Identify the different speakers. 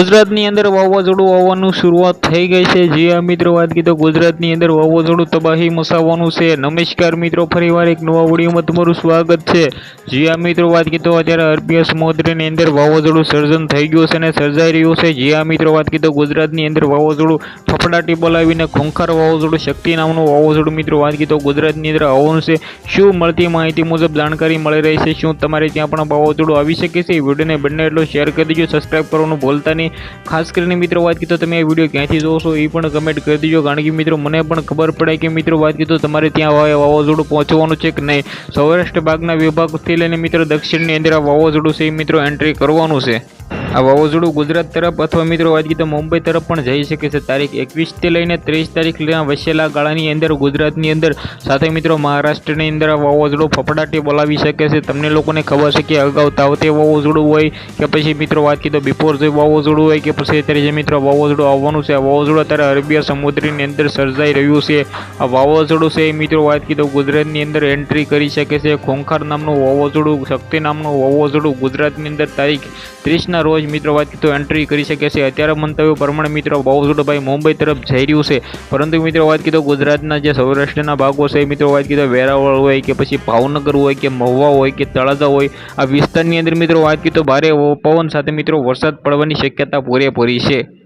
Speaker 1: ગુજરાતની અંદર વાવાઝોડું આવવાનું શરૂઆત થઈ ગઈ છે. જી આ મિત્રો, વાત કીધો ગુજરાતની અંદર વાવાઝોડું તબાહી મસાવવાનું છે. નમસ્કાર, મિત્રો, ફરીવાર એક નવા વિડીયોમાં તમારું સ્વાગત છે. જી આ મિત્રો, વાત કીધો અત્યારે અરબી સમુદ્રની અંદર વાવાઝોડું સર્જન થઈ ગયું છે અને સર્જાઈ રહ્યું છે. જી આ મિત્રો, વાત કીધો ગુજરાતની અંદર વાવાઝોડું ફફડાટી બોલાવીને ખૂંખાર વાવાઝોડું શક્તિ નામનું વાવાઝોડું, મિત્રો, વાત કીધો ગુજરાતની અંદર આવવાનું છે. શું મળતી માહિતી મુજબ જાણકારી મળી રહી છે? શું તમારે ત્યાં પણ વાવાઝોડું આવી શકે છે? વિડીયોને બંને એટલો શેર કરી દેજો. સબસ્ક્રાઇબ કરવાનું ભૂલતા નહીં. ખાસ કરીને મિત્રો વાત કીધો તમે આ વીડિયો ક્યાંથી જોશો એ પણ કમેન્ટ કરી દેજો. કારણ કે મિત્રો મને પણ ખબર પડે કે મિત્રો વાત કીધો તમારે ત્યાં વાવાઝોડું પહોંચવાનું છે કે નહીં? સૌરાષ્ટ્ર ભાગના વિભાગથી લઈને મિત્રો દક્ષિણની અંદર આ વાવાઝોડું છે એ મિત્રો એન્ટ્રી કરવાનું છે. આ વાવાઝોડું ગુજરાત તરફ અથવા મિત્રો વાત કીધો મુંબઈ તરફ પણ જઈ શકે છે. તારીખ એકવીસથી લઈને ત્રીસ તારીખ વસેલા ગાળાની અંદર ગુજરાતની અંદર સાથે મિત્રો મહારાષ્ટ્રની અંદર આ વાવાઝોડું ફફડાટી બોલાવી શકે છે. તમને લોકોને ખબર છે કે અગાઉ તાવતે વાવાઝોડું હોય કે પછી મિત્રો વાત કીધો બિફોર જે વાવાઝોડું હોય કે પછી અત્યારે જે મિત્રો વાવાઝોડું આવવાનું છે, આ વાવાઝોડું અત્યારે અરબિયા સમુદ્રની અંદર સર્જાઈ રહ્યું છે. આ વાવાઝોડું છે એ મિત્રો વાત કીધો ગુજરાતની અંદર એન્ટ્રી કરી શકે છે. ખોંખાર નામનું વાવાઝોડું, શક્તિ નામનું વાવાઝોડું ગુજરાતની અંદર તારીખ ત્રીસના રોજ મિત્રો વાત તો એન્ટ્રી કરી શકે છે. અત્યારે મંતવ્ય પ્રમાણે મિત્રો વાવાઝોડું ભાઈ મુંબઈ તરફ જઈ રહ્યું છે. પરંતુ મિત્રો, વાત કીધો ગુજરાતના જે સૌરાષ્ટ્રના ભાગો છે, મિત્રો, વાત કીધો વેરાવળ હોય કે પછી ભાવનગર હોય કે મહુવા હોય કે તળાજા હોય, આ વિસ્તારની અંદર મિત્રો, વાત કીધો ભારે પવન સાથે મિત્રો, વરસાદ પડવાની શક્યતા પૂરેપૂરી છે.